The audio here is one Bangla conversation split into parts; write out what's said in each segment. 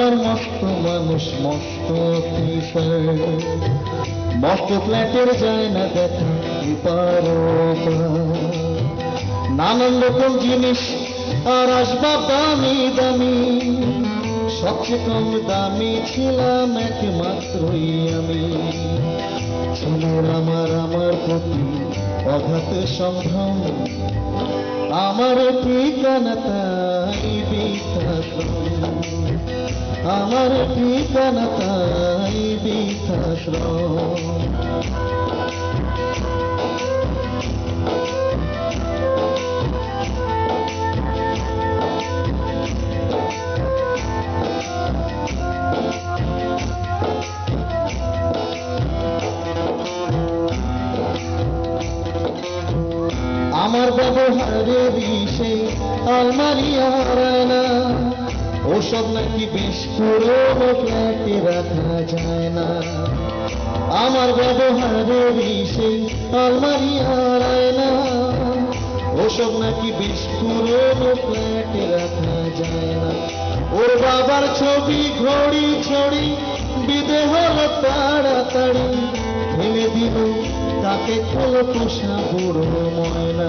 আমার মস্ত মানুষ, মস্ত মস্ত ফ্ল্যাটের যায় না দেখা এপার নানান রকম জিনিস আর আসবাব দামি দামি। সবচেয়ে কম দামি ছিলাম একমাত্রই আমি। ছেলের আমার আমার প্রতি অঘাত সম্ভ্রম। আমার ঠিকানা আমার ঠিকানা তাই বৃদ্ধাশ্রম আমার ব্যবহারে বিষে আলমারি হারায় না ওসব নাকি বেশ পুরোনো ফ্ল্যাটে রাখা যায় না। আমার ব্যবহারে বিষে আলমারি হারায় না ওসব নাকি বেশ পুরোনো ফ্ল্যাটে রাখা যায় না। ওর বাবার ছবি ঘড়ি ছড়ি বিদে হলো তাড়াতাড়ি ফেলে দিল। তাকে কোল পোষা বুড়ো ময়না।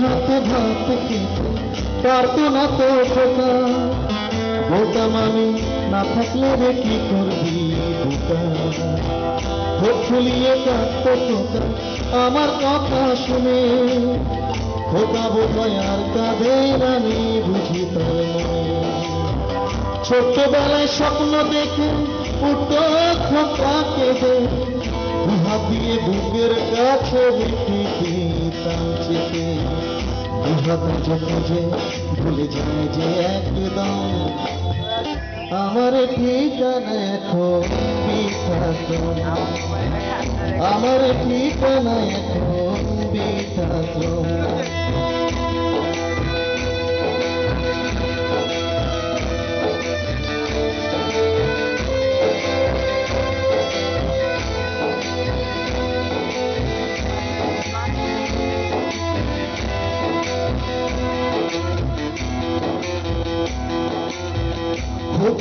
হাতে পারতো না তো খোকা। আমি না থাকলে রে কি করবি ফুলিয়ে খোকা, আমার কথা শুনে। খোকা বোধয় আর কাঁদে রানি বুঝি ছোট্টবেলায় স্বপ্ন দেখে উঠো খোকা কেঁদে দিয়ে বুকের কাছে বিটি চেপে দুহাত খুঁজে ভুলে যায় যে একদম। আমার ঠিকানা এখন আমার ঠিকানা এখন বিঠাশ্রম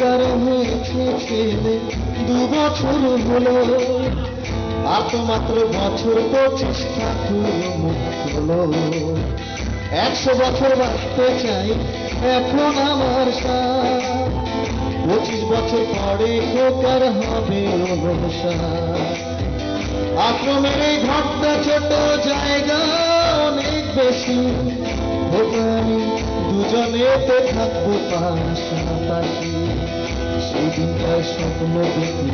ভোটার হয়েছে ছেলে দু বছর হলো আর তো মাত্র বছর পঁচিশ ঠাকুর মুখ হলো একশো বছর বাঁচতে চাই এখন আমার পঁচিশ বছর পরে খোকার হবে আশ্রমের এই ছোট জায়গা অনেক বেশি। খোকা দুজনেতে থাকব পাশাপাশি। সেদিনকার স্বপ্ন দেখি,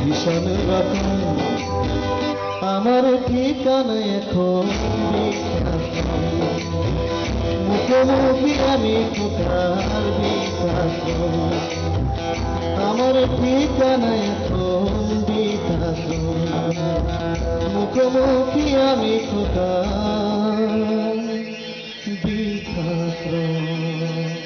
ভীষণ রকম। আমার ঠিকানা এখন। মুখোমুখি আমি কোথার বিকাশ্রম আমার ঠিকানা এখন বিকাশ্রম মুখোমুখি আমি কোথার सहस्र